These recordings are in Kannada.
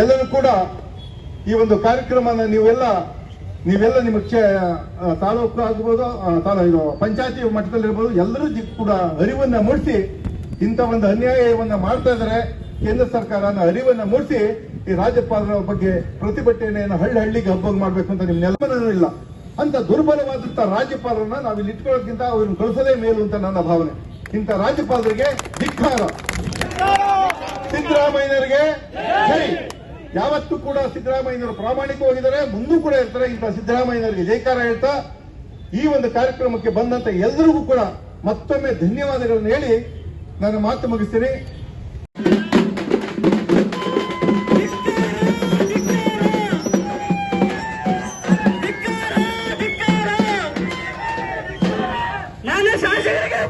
ಎಲ್ಲರೂ ಕೂಡ ಈ ಒಂದು ಕಾರ್ಯಕ್ರಮನ ನೀವೆಲ್ಲ ನೀವೆಲ್ಲ ನಿಮ್ಮ ತಾಲೂಕು ಆಗ್ಬೋದು ತಾಲೂ ಇದು ಪಂಚಾಯತಿ ಮಟ್ಟದಲ್ಲಿರ್ಬೋದು ಎಲ್ಲರೂ ಕೂಡ ಅರಿವನ್ನ ಮೂಡಿಸಿ ಇಂಥ ಒಂದು ಅನ್ಯಾಯವನ್ನ ಮಾಡ್ತಾ ಇದ್ದಾರೆ. ಕೇಂದ್ರ ಸರ್ಕಾರ ಅನ್ನೋ ಅರಿವನ್ನ ಮೂಡಿಸಿ ಈ ರಾಜ್ಯಪಾಲರ ಬಗ್ಗೆ ಪ್ರತಿಭಟನೆಯನ್ನು ಹಳ್ಳಿ ಹಳ್ಳಿಗೆ ಹಬ್ಬ ಮಾಡಬೇಕು ಅಂತ ನಿಮ್ನೆಲ್ಲರೂ ಇಲ್ಲ. ಅಂತ ದುರ್ಬಲವಾದಂತ ರಾಜ್ಯಪಾಲರನ್ನ ನಾವು ಇಲ್ಲಿ ಇಟ್ಕೊಳ್ಳೋದ್ಕಿಂತ ಅವ್ರನ್ನ ಕಳಿಸೋದೇ ಮೇಲು ಅಂತ ನನ್ನ ಭಾವನೆ. ಇಂಥ ರಾಜ್ಯಪಾಲರಿಗೆ ಧಿಕ್ಕಾರ. ಸಿದ್ದರಾಮಯ್ಯನವರಿಗೆ ಜೈ. ಯಾವತ್ತೂ ಕೂಡ ಸಿದ್ದರಾಮಯ್ಯನವರು ಪ್ರಾಮಾಣಿಕವಾಗಿದ್ದಾರೆ. ಮುಂದೂ ಕೂಡ ಇರ್ತಾರೆ ಇಂಥ ಸಿದ್ದರಾಮಯ್ಯನವರಿಗೆ ಜೈಕಾರ ಹೇಳ್ತಾ, ಈ ಒಂದು ಕಾರ್ಯಕ್ರಮಕ್ಕೆ ಬಂದಂತ ಎಲ್ಲರಿಗೂ ಕೂಡ ಮತ್ತೊಮ್ಮೆ ಧನ್ಯವಾದಗಳನ್ನು ಹೇಳಿ ನಾನು ಮಾತು ಮುಗಿಸ್ತೀನಿ. ಶಾಸಕರಿಗೆ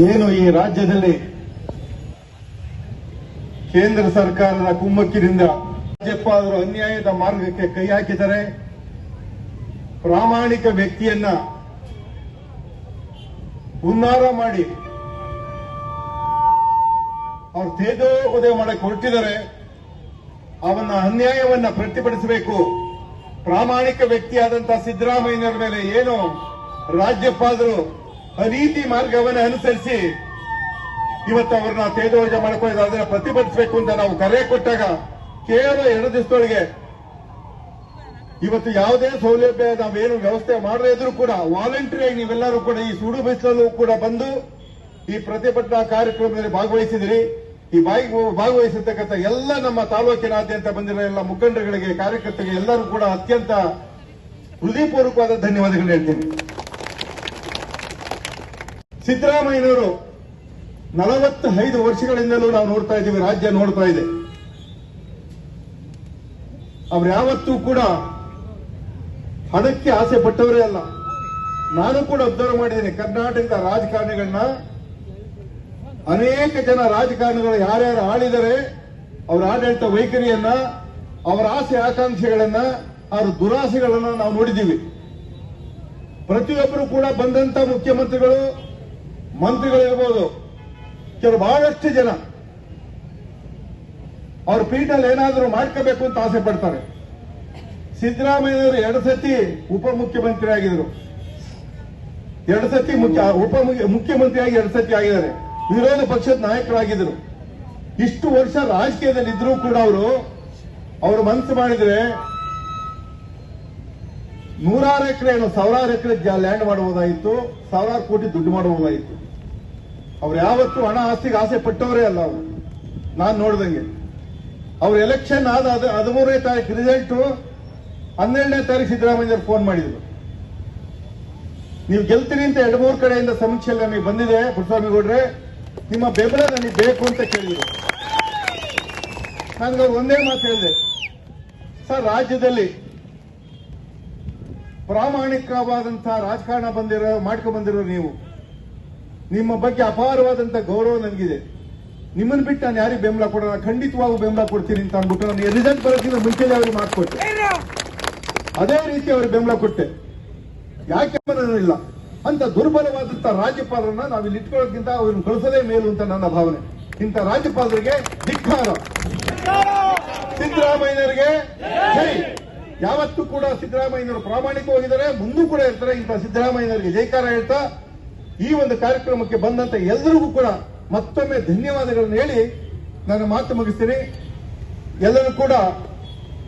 ಏನು ಈ ರಾಜ್ಯದಲ್ಲಿ ಕೇಂದ್ರ ಸರ್ಕಾರದ ಕುಮ್ಮಕ್ಕಿನಿಂದ ರಾಜ್ಯಪಾಲರು ಅನ್ಯಾಯದ ಮಾರ್ಗಕ್ಕೆ ಕೈ ಹಾಕಿದರೆ ಪ್ರಾಮಾಣಿಕ ವ್ಯಕ್ತಿಯನ್ನ ಹುನ್ನಾರ ಮಾಡಿ ಅವ್ರು ತೇಜೋದಯ ಮಾಡಕ್ಕೆ ಹೊರಟಿದ್ದಾರೆ ಅವನ ಅನ್ಯಾಯವನ್ನ ಪ್ರತಿಭಟಿಸಬೇಕು. ಪ್ರಾಮಾಣಿಕ ವ್ಯಕ್ತಿಯಾದಂತಹ ಸಿದ್ದರಾಮಯ್ಯನವರ ಮೇಲೆ ಏನು ರಾಜ್ಯಪಾಲರು ಅನೀತಿ ಮಾರ್ಗವನ್ನು ಅನುಸರಿಸಿ ಇವತ್ತು ಅವ್ರನ್ನ ತೇಜೋರ್ಜ ಮಾಡ್ಕೊಂಡಿದ್ದಾರೆ ಅದನ್ನ ಪ್ರತಿಭಟಿಸಬೇಕು ಅಂತ ನಾವು ಕರೆ ಕೊಟ್ಟಾಗ ಕೇವಲ ಎರಡು ದಿವಸದೊಳಗೆ ಇವತ್ತು ಯಾವುದೇ ಸೌಲಭ್ಯ, ನಾವೇನು ವ್ಯವಸ್ಥೆ ಮಾಡದೇ ಇದ್ರೂ ಕೂಡ ವಾಲಂಟರಿ ಆಗಿ ನೀವೆಲ್ಲರೂ ಕೂಡ ಈ ಸುಡು ಬಿಸಿಲಲ್ಲೂ ಕೂಡ ಬಂದು ಈ ಪ್ರತಿಭಟನಾ ಕಾರ್ಯಕ್ರಮದಲ್ಲಿ ಭಾಗವಹಿಸಿದಿರಿ. ಈ ಬಾಯಿ ಭಾಗವಹಿಸಿರ್ತಕ್ಕಂಥ ಎಲ್ಲ ನಮ್ಮ ತಾಲೂಕಿನಾದ್ಯಂತ ಬಂದಿರೋ ಎಲ್ಲ ಮುಖಂಡರುಗಳಿಗೆ, ಕಾರ್ಯಕರ್ತರಿಗೆ ಎಲ್ಲರೂ ಕೂಡ ಅತ್ಯಂತ ಹೃದಯಪೂರ್ವಕವಾದ ಧನ್ಯವಾದಗಳು ಹೇಳ್ತೀನಿ. ಸಿದ್ದರಾಮಯ್ಯನವರು ನಲವತ್ತೈದು ವರ್ಷಗಳಿಂದಲೂ ನಾವು ನೋಡ್ತಾ ಇದ್ದೀವಿ, ರಾಜ್ಯ ನೋಡ್ತಾ ಇದೆ. ಅವ್ರು ಯಾವತ್ತೂ ಕೂಡ ಹಣಕ್ಕೆ ಆಸೆ ಪಟ್ಟವರೇ ಅಲ್ಲ. ನಾನು ಕೂಡ ಅಬ್ಸರ್ವ್ ಮಾಡಿದ್ದೀನಿ. ಕರ್ನಾಟಕದ ರಾಜಕಾರಣಿಗಳನ್ನ ಅನೇಕ ಜನ ರಾಜಕಾರಣಿಗಳು ಯಾರ್ಯಾರು ಆಳಿದರೆ ಅವರ ಆಡಳಿತ ವೈಖರಿಯನ್ನ, ಅವರ ಆಸೆ ಆಕಾಂಕ್ಷೆಗಳನ್ನ, ಅವರ ದುರಾಸೆಗಳನ್ನ ನಾವು ನೋಡಿದ್ದೀವಿ. ಪ್ರತಿಯೊಬ್ಬರು ಕೂಡ ಬಂದಂತ ಮುಖ್ಯಮಂತ್ರಿಗಳು ಮಂತ್ರಿಗಳಿರ್ಬೋದು, ಕೆಲವು ಬಹಳಷ್ಟು ಜನ ಅವ್ರ ಪೀಠಲ್ಲಿ ಏನಾದರೂ ಮಾಡ್ಕೋಬೇಕು ಅಂತ ಆಸೆ ಪಡ್ತಾರೆ. ಸಿದ್ದರಾಮಯ್ಯನವರು ಎರಡು ಸತಿ ಉಪಮುಖ್ಯಮಂತ್ರಿ ಆಗಿದ್ರು ಎರಡು ಸತಿ ಮುಖ್ಯ ಉಪ ಮುಖ್ಯಮಂತ್ರಿಯಾಗಿ ಎರಡು ಸತಿ ಆಗಿದ್ದಾರೆ. ವಿರೋಧ ಪಕ್ಷದ ನಾಯಕರಾಗಿದ್ರು ಇಷ್ಟು ವರ್ಷ ರಾಜಕೀಯದಲ್ಲಿ ಇದ್ರು ಕೂಡ ಅವರು ಅವರು ಮನಸ್ಸು ಮಾಡಿದ್ರೆ ನೂರಾರು ಎಕರೆ ಏನು ಸಾವಿರಾರು ಎಕರೆ ಲ್ಯಾಂಡ್ ಮಾಡಬಹುದಾಗಿತ್ತು ಸಾವಿರಾರು ಕೋಟಿ ದುಡ್ಡು ಮಾಡಬಹುದಾಗಿತ್ತು ಅವ್ರು ಯಾವತ್ತು ಹಣ ಆಸ್ತಿಗೆ ಆಸೆ ಪಟ್ಟವರೇ ಅಲ್ಲ ಅವರು. ನಾನು ನೋಡ್ದಂಗೆ. ಅವ್ರ ಎಲೆಕ್ಷನ್ ಆದ ಹದ- ಹದಿಮೂರನೇ ತಾರೀಕು ರಿಸಲ್ಟ್ ಹನ್ನೆರಡನೇ ತಾರೀಕು ಸಿದ್ದರಾಮಯ್ಯ ಫೋನ್ ಮಾಡಿದ್ರು. ನೀವು ಗೆಲ್ತೀರಿ ಅಂತ ಎರಡು ಮೂರು ಕಡೆಯಿಂದ ಸಮೀಕ್ಷೆ ನನಗೆ ಬಂದಿದೆ ಪುಟ್ಟಸ್ವಾಮಿ ಗೌಡ್ರೆ ನಿಮ್ಮ ಬೆಂಬಲ ನನಗೆ ಬೇಕು ಅಂತ ಕೇಳಿದ್ರು. ನನಗೆ ಒಂದೇ ಮಾತು ಹೇಳಿದೆ. ಸರ್, ರಾಜ್ಯದಲ್ಲಿ ಪ್ರಾಮಾಣಿಕವಾದಂತಹ ರಾಜಕಾರಣ ಬಂದಿರೋ ಮಾಡ್ಕೊಂಡು ಬಂದಿರೋ ನೀವು ನಿಮ್ಮ ಬಗ್ಗೆ ಅಪಾರವಾದಂತ ಗೌರವ ನನಗಿದೆ. ನಿಮ್ಮನ್ನು ಬಿಟ್ಟು ನಾನು ಯಾರಿಗೆ ಬೆಂಬಲ ಕೊಡೋಣ ಖಂಡಿತವಾಗೂ ಬೆಂಬಲ ಕೊಡ್ತೀನಿ ಅಂತ ಅಂದ್ಬಿಟ್ಟು ನನಗೆ ರಿಸಲ್ಟ್ ಬರೋಕ್ಕಿಂತ ಮುಂಚೆನೇ ಅವ್ರಿಗೆ ಮಾಡಿಕೊಟ್ಟೆ ಅದೇ ರೀತಿ ಅವ್ರಿಗೆ ಬೆಂಬಲ ಕೊಟ್ಟೆ. ಯಾಕೆ ಇಲ್ಲ ಅಂತ ದುರ್ಬಲವಾದಂತ ರಾಜ್ಯಪಾಲರನ್ನ ನಾವು ಇಲ್ಲಿ ಅವ್ರನ್ನ ಕಳಿಸೋದೇ ಮೇಲು ಅಂತ ನನ್ನ ಭಾವನೆ. ಇಂಥ ರಾಜ್ಯಪಾಲರಿಗೆ ಧಿಕ್ಕಾರ. ಸಿದ್ದರಾಮಯ್ಯನವರಿಗೆ ಜೈ. ಯಾವತ್ತೂ ಕೂಡ ಸಿದ್ದರಾಮಯ್ಯನವರು ಪ್ರಾಮಾಣಿಕವಾಗಿದ್ದಾರೆ, ಮುಂದೂ ಕೂಡ ಇರ್ತಾರೆ. ಇಂಥ ಸಿದ್ದರಾಮಯ್ಯನವರಿಗೆ ಜೈಕಾರ ಹೇಳ್ತಾ ಈ ಒಂದು ಕಾರ್ಯಕ್ರಮಕ್ಕೆ ಬಂದಂತ ಎಲ್ಲರಿಗೂ ಕೂಡ ಮತ್ತೊಮ್ಮೆ ಧನ್ಯವಾದಗಳನ್ನು ಹೇಳಿ ನನ್ನ ಮಾತು ಮುಗಿಸ್ತೀನಿ. ಎಲ್ಲರೂ ಕೂಡ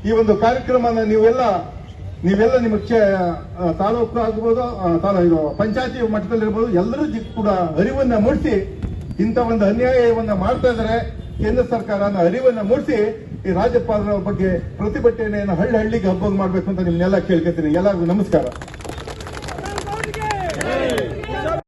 ಈ ಒಂದು ಕಾರ್ಯಕ್ರಮನ ನೀವೆಲ್ಲ ನೀವೆಲ್ಲ ನಿಮ್ಮ ತಾಲೂಕು ಆಗ್ಬೋದು ತಾಲೂ- ಪಂಚಾಯತಿ ಮಟ್ಟದಲ್ಲಿರ್ಬೋದು, ಎಲ್ಲರೂ ಕೂಡ ಅರಿವನ್ನ ಮೂಡಿಸಿ, ಇಂಥ ಒಂದು ಅನ್ಯಾಯವನ್ನ ಮಾಡ್ತಾ ಇದ್ದಾರೆ. ಕೇಂದ್ರ ಸರ್ಕಾರನ ಅರಿವನ್ನ ಮೂಡಿಸಿ, ಈ ರಾಜ್ಯಪಾಲರ ಬಗ್ಗೆ ಪ್ರತಿಭಟನೆಯನ್ನು ಹಳ್ಳಿ ಹಳ್ಳಿಗೆ ಹಬ್ಬ ಮಾಡಬೇಕು ಅಂತ ನಿಮ್ಮನ್ನೆಲ್ಲ ಕೇಳ್ಕೊತೀನಿ. ಎಲ್ಲರಿಗೂ ನಮಸ್ಕಾರ.